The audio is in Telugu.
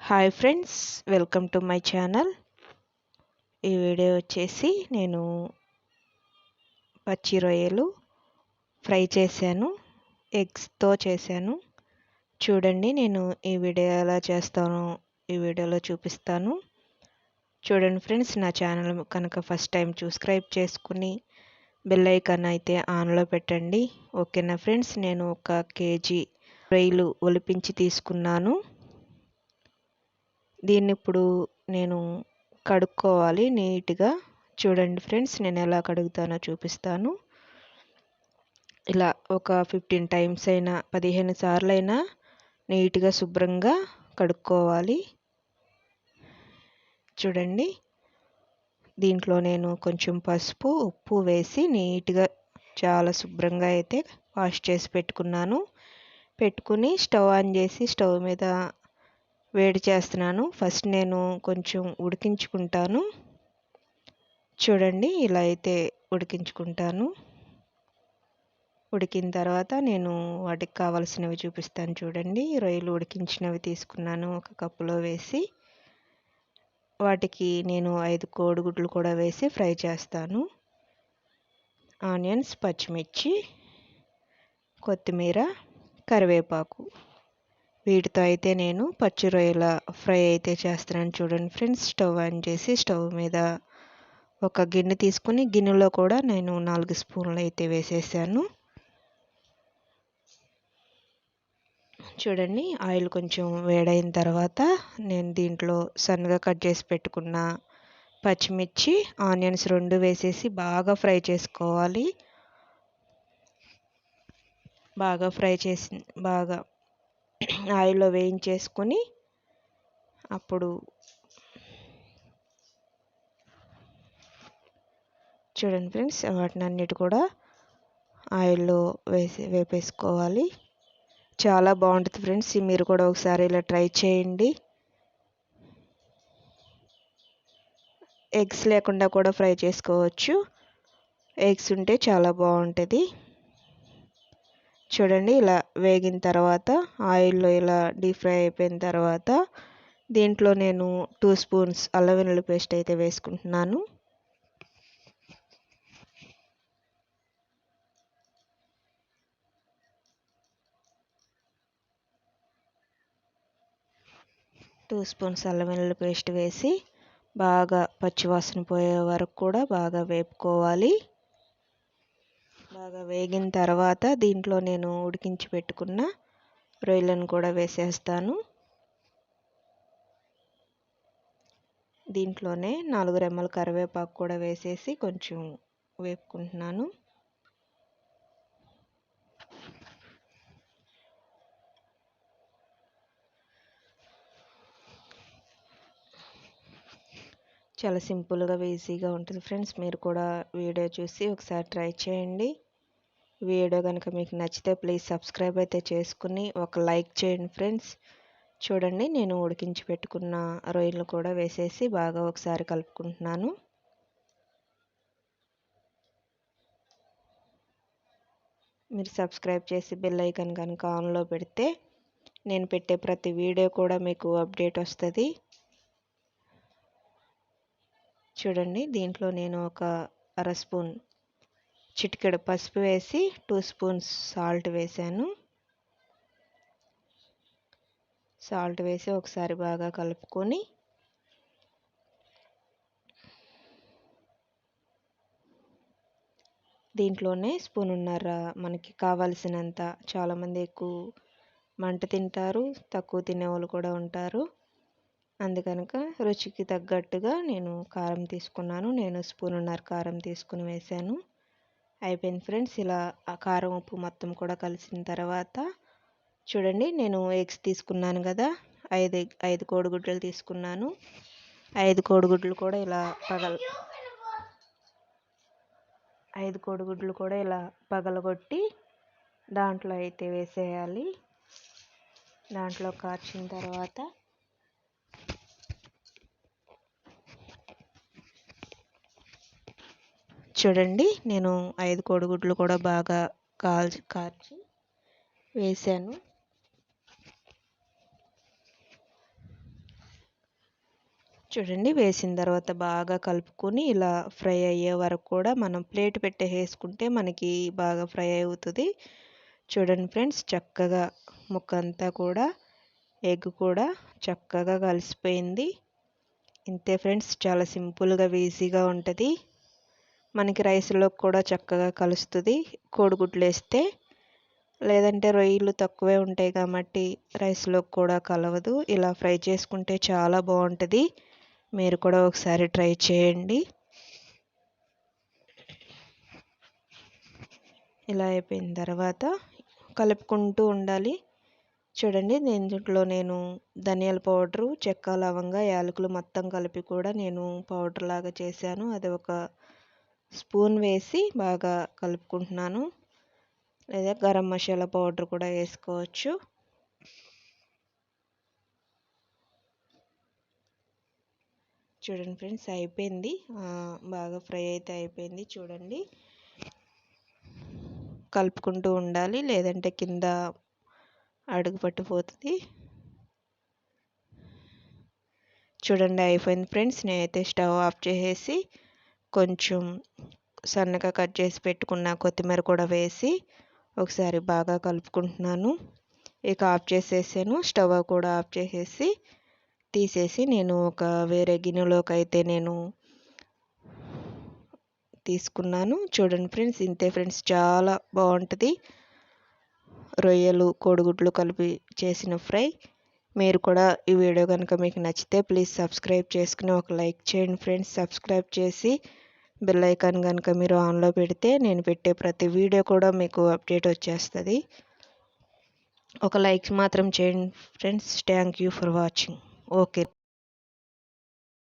Hi friends welcome to my channel ఈ వీడియో వచ్చేసి నేను పచ్చి రొయ్యలు ఫ్రై చేశాను ఎగ్స్తో చేశాను. చూడండి నేను ఈ వీడియో ఎలా చేస్తానో ఈ వీడియోలో చూపిస్తాను. చూడండి ఫ్రెండ్స్ నా ఛానల్ కనుక ఫస్ట్ టైం సబ్స్క్రైబ్ చేసుకుని బెల్ ఐకాన్ అయితే ఆన్లో పెట్టండి. ఓకేనా ఫ్రెండ్స్ నేను ఒక కేజీ రొయ్యలు ఒలిపించి తీసుకున్నాను. దీన్ని ఇప్పుడు నేను కడుక్కోవాలి నీట్గా. చూడండి ఫ్రెండ్స్ నేను ఎలా కడుగుతానో చూపిస్తాను. ఇలా ఒక ఫిఫ్టీన్ టైమ్స్ అయినా పదిహేను సార్లు అయినా నీట్గా శుభ్రంగా కడుక్కోవాలి. చూడండి. దీంట్లో నేను కొంచెం పసుపు ఉప్పు వేసి నీట్గా చాలా శుభ్రంగా అయితే వాష్ చేసి పెట్టుకున్నాను. పెట్టుకుని స్టవ్ ఆన్ చేసి స్టవ్ మీద వేడి చేస్తున్నాను. ఫస్ట్ నేను కొంచెం ఉడికించుకుంటాను. చూడండి ఇలా అయితే ఉడికించుకుంటాను. ఉడికిన తర్వాత నేను వాటికి కావాల్సినవి చూపిస్తాను చూడండి. రొయ్యలు ఉడికించినవి తీసుకున్నాను ఒక కప్పులో వేసి. వాటికి నేను ఐదు కోడిగుడ్లు కూడా వేసి ఫ్రై చేస్తాను. ఆనియన్స్ పచ్చిమిర్చి కొత్తిమీర కరివేపాకు. వీటితో అయితే నేను పచ్చి రొయ్యల ఫ్రై అయితే చేస్తున్నాను చూడండి ఫ్రెండ్స్. స్టవ్ ఆన్ చేసి స్టవ్ మీద ఒక గిన్నె తీసుకుని గిన్నెలో కూడా నేను నాలుగు స్పూన్లు అయితే వేసేసాను. చూడండి ఆయిల్ కొంచెం వేడైన తర్వాత నేను దీంట్లో సన్నగా కట్ చేసి పెట్టుకున్న పచ్చిమిర్చి ఆనియన్స్ రెండు వేసేసి బాగా ఫ్రై చేసుకోవాలి. బాగా ఫ్రై చేసి బాగా ఆయిల్లో వేయించేసుకొని అప్పుడు చూడండి ఫ్రెండ్స్ వాటిని అన్నిటి కూడా ఆయిల్లో వేసి వేపేసుకోవాలి. చాలా బాగుంటుంది ఫ్రెండ్స్ మీరు కూడా ఒకసారి ఇలా ట్రై చేయండి. ఎగ్స్ లేకుండా కూడా ఫ్రై చేసుకోవచ్చు. ఎగ్స్ ఉంటే చాలా బాగుంటుంది. చూడండి ఇలా వేగిన తర్వాత ఆయిల్లో ఇలా డీప్ ఫ్రై అయిపోయిన తర్వాత దీంట్లో నేను టూ స్పూన్స్ అల్లం వెల్లుల్లి పేస్ట్ అయితే వేసుకుంటున్నాను. టూ స్పూన్స్ అల్లం వెల్లుల్లి పేస్ట్ వేసి బాగా పచ్చివాసన పోయే వరకు కూడా బాగా వేపుకోవాలి. బాగా వేగిన తర్వాత దీంట్లో నేను ఉడికించి పెట్టుకున్న రొయ్యలను కూడా వేసేస్తాను. దీంట్లోనే నాలుగు రెమ్మల కరివేపాకు కూడా వేసేసి కొంచెం వేపుకుంటున్నాను. చాలా సింపుల్గా ఈజీగా ఉంటుంది ఫ్రెండ్స్. మీరు కూడా వీడియో చూసి ఒకసారి ట్రై చేయండి. వీడియో కనుక మీకు నచ్చితే ప్లీజ్ సబ్స్క్రైబ్ అయితే చేసుకుని ఒక లైక్ చేయండి ఫ్రెండ్స్. చూడండి నేను ఉడికించి పెట్టుకున్న రొయ్యలు కూడా వేసేసి బాగా ఒకసారి కలుపుకుంటున్నాను. మీరు సబ్స్క్రైబ్ చేసి బెల్ ఐకన్ కనుక ఆన్లో పెడితే నేను పెట్టే ప్రతి వీడియో కూడా మీకు అప్డేట్ వస్తుంది. చూడండి దీంట్లో నేను ఒక అర స్పూన్ చిటికెడు పసుపు వేసి టూ స్పూన్స్ సాల్ట్ వేసాను. సాల్ట్ వేసి ఒకసారి బాగా కలుపుకొని దీంట్లోనే స్పూన్ ఉన్నర మనకి కావలసినంత. చాలామంది ఎక్కువ మంట తింటారు తక్కువ తినేవాళ్ళు కూడా ఉంటారు. అందుకనుక రుచికి తగ్గట్టుగా నేను కారం తీసుకున్నాను. నేను స్పూన్ ఉన్నర కారం తీసుకుని వేసాను. అయిపోయింది ఫ్రెండ్స్. ఇలా ఆ కారం ఉప్పు మొత్తం కూడా కలిసిన తర్వాత చూడండి నేను ఎగ్స్ తీసుకున్నాను కదా. ఐదు ఐదు కోడిగుడ్లు తీసుకున్నాను. ఐదు కోడిగుడ్లు కూడా ఇలా పగల ఐదు కోడిగుడ్లు కూడా ఇలా పగలగొట్టి దాంట్లో అయితే వేసేయాలి. దాంట్లో కార్చిన తర్వాత చూడండి నేను ఐదు కోడిగుడ్లు కూడా బాగా కాల్చి కాల్చి వేసాను. చూడండి వేసిన తర్వాత బాగా కలుపుకొని ఇలా ఫ్రై అయ్యే వరకు కూడా మనం ప్లేట్ పెట్టేసుకుంటే మనకి బాగా ఫ్రై అవుతుంది. చూడండి ఫ్రెండ్స్ చక్కగా ముక్క అంతా కూడా ఎగ్ కూడా చక్కగా కలిసిపోయింది. ఇంతే ఫ్రెండ్స్ చాలా సింపుల్గా ఈజీగా ఉంటుంది. మనకి రైస్లో కూడా చక్కగా కలుస్తుంది. కోడిగుడ్లు వేస్తే లేదంటే రొయ్యలు తక్కువే ఉంటాయి కాబట్టి రైస్లో కూడా కలవదు. ఇలా ఫ్రై చేసుకుంటే చాలా బాగుంటుంది. మీరు కూడా ఒకసారి ట్రై చేయండి. ఇలా అయిపోయిన తర్వాత కలుపుకుంటూ ఉండాలి. చూడండి దీంట్లో నేను ధనియాల పౌడరు చెక్క లవంగా యాలకులు మొత్తం కలిపి కూడా నేను పౌడర్ లాగా చేశాను. అది ఒక స్పూన్ వేసి బాగా కలుపుకుంటున్నాను. లేదా గరం మసాలా పౌడర్ కూడా వేసుకోవచ్చు. చూడండి ఫ్రెండ్స్ అయిపోయింది. బాగా ఫ్రై అయితే అయిపోయింది. చూడండి. కలుపుకుంటూ ఉండాలి. లేదంటే కింద అడుగు పట్టిపోతుంది చూడండి అయిపోయింది ఫ్రెండ్స్. నేనైతే స్టవ్ ఆఫ్ చేసేసి కొంచెం సన్నగా కట్ చేసి పెట్టుకున్న కొత్తిమీర కూడా వేసి ఒకసారి బాగా కలుపుకుంటున్నాను. ఇక ఆఫ్ చేసేసాను. స్టవ్ కూడా ఆఫ్ చేసేసి తీసేసి నేను ఒక వేరే గిన్నెలోకి అయితే నేను తీసుకున్నాను. చూడండి ఫ్రెండ్స్ ఇంతే ఫ్రెండ్స్ చాలా బాగుంటుంది. రొయ్యలు కోడిగుడ్లు కలిపి చేసిన ఫ్రై. మీరు కూడా ఈ వీడియో కనుక మీకు నచ్చితే ప్లీజ్ సబ్స్క్రైబ్ చేసుకుని ఒక లైక్ చేయండి ఫ్రెండ్స్. సబ్స్క్రైబ్ చేసి బెల్ ఐకాన్ కనుక మీరు ఆన్లో పెడితే నేను పెట్టే ప్రతి వీడియో కూడా మీకు అప్డేట్ వచ్చేస్తుంది. ఒక లైక్ మాత్రం చేయండి friends thank you for watching okay